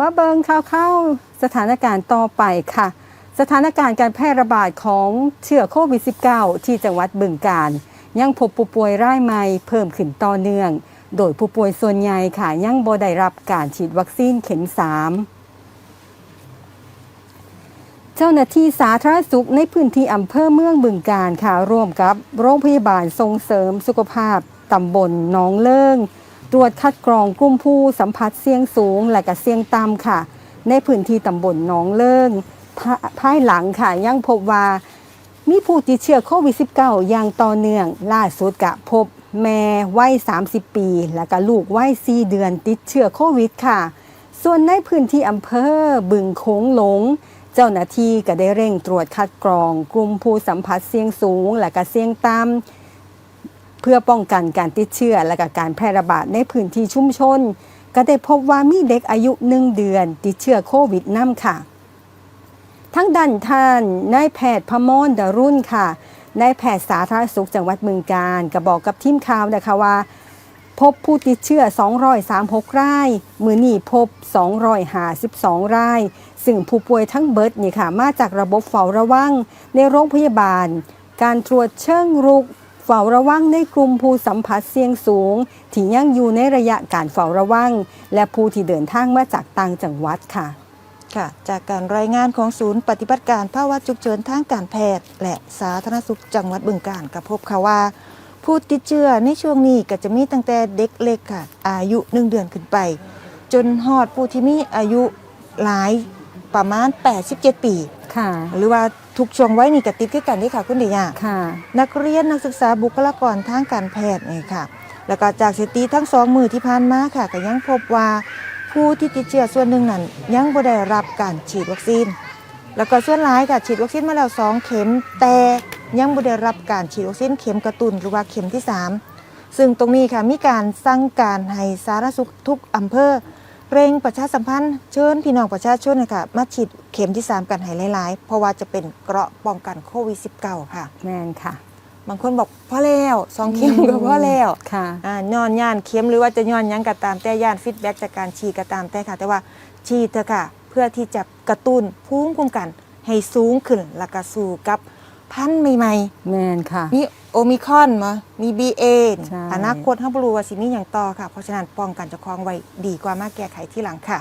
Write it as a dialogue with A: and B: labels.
A: มาเบิงข่าวเข้าสถานการณ์ต่อไปค่ะ สถานการณ์การแพร่ระบาดของเชื้อโควิด -19 ที่จังหวัดบึงกาฬยังพบผู้ป่วยรายใหม่เพิ่มขึ้นต่อเนื่อง โดยผู้ป่วยส่วนใหญ่ค่ะยังบ่ได้รับการฉีดวัคซีนเข็ม 3 เจ้าหน้าที่สาธารณสุขในพื้นที่อำเภอเมืองบึงกาฬค่ะร่วมกับโรงพยาบาลส่งเสริมสุขภาพตำบลหนองเลิง ตรวจคัดกรองกลุ่มผู้สัมผัสเสี่ยงสูงและก็เสี่ยงต่ำค่ะ ในพื้นที่ตำบลหนองเลิงภาภายหลังค่ะยังพบว่ามีผู้ติดเชื้อโควิด -19 อย่างต่อเนื่อง ล่าสุดกะพบแม่วัย 30 ปี และก็ลูกวัย 4 เดือนติดเชื้อโควิดค่ะ ส่วนในพื้นที่อำเภอบึงโขงหลง เจ้าหน้าที่ก็ได้เร่งตรวจคัดกรอง กลุ่มผู้สัมผัสเสี่ยงสูง และก็เสี่ยงต่ำ เพื่อป้องกันการติดเชื้อและกการแพร่ระบาดในพื้นที่ชุมชน ก็ได้พบว่ามีเด็กอายุหนึ่งเดือน ติดเชื้อโควิดน้ำค่ะ ทั้งดันท่านนายแพทย์พมรดารุ่นค่ะนายแพทย์สาธารณสุขจังหวัดเมืองกาญก็บอกกับทีมข่าวนะคะว่า พบผู้ติดเชื้อ 236 ราย มือนี่พบ 252 ราย ซึ่งผู้ป่วยทั้งเบิดนี่ค่ะ มาจากระบบเฝ้าระวัง ในโรงพยาบาล การตรวจเชิงรุก ฝ้าระวังในกลุ่มผู้สัมผัสเสี่ยงสูง ที่ยังอยู่ในระยะการเฝ้าระวัง และผู้ที่เดินทางมาจากต่างจังหวัดค่ะ
B: ค่ะ จากการรายงานของศูนย์ปฏิบัติการภาวะฉุกเฉินทางการแพทย์ และสาธารณสุขจังหวัดบึงกาฬก็พบค่ะว่า ผู้ติดเชื้อในช่วงนี้ก็จะมีตั้งแต่เด็กเล็กค่ะ อายุ1เดือนขึ้นไป จนฮอดผู้ที่มีอายุหลายประมาณ 87 ปี
A: ค่ะ
B: หรือว่าทุกช่วงวัยนี่ก็ติดคือกันนี่ค่ะคุณเดียา
A: ค่ะ
B: นักเรียนนักศึกษาบุคลากรทางการแพทย์นี่ค่ะ แล้วก็จากสถิติทั้งสองมือที่ผ่านมาค่ะก็ยังพบว่าผู้ที่ติดเชื้อส่วนหนึ่งนั้นยังบ่ได้รับการฉีดวัคซีน แล้วก็ส่วนหลายค่ะฉีดวัคซีนมาแล้ว2เข็ม แต่ยังบ่ได้รับการฉีดวัคซีนเข็มกระตุ้นหรือว่าเข็มที่ 3 ซึ่งตรงนี้ค่ะมีการสั่งการให้สาธารณสุขทุกอำเภอ เร่งประชาสัมพันธ์เชิญพี่น้องประชาชนนะคะมาฉีดเข็มที่ 3 กันให้หลายๆ เพราะว่าจะเป็นเกราะป้องกันโควิด -19 ค่ะ
A: แมนค่ะ
B: บางคนบอกพอแล้วสองเข็มก็พอแล้ว
A: ค่ะ
B: อ่าย้อนย่านเข็มหรือว่าจะย้อนหยังก็ตามแต่ย่านฟีดแบ็กจากการฉีดก็ตามแต่ค่ะ แต่ว่าฉีดเถอะค่ะ เพื่อที่จะกระตุ้นภูมิคุ้มกันให้สูงขึ้นแล้วก็สู่กับ พันธุ์ใหม่
A: แมนค่ะ
B: ๆ มีโอมิครอนมามี BA
A: ใช่
B: อนาคตห้าบรู้ว่าสิมีอย่างต่อค่ะ เพราะฉะนั้นป้องกันเจะคลองไว้ดีกว่ามาแก้ไขที่หลังค่ะ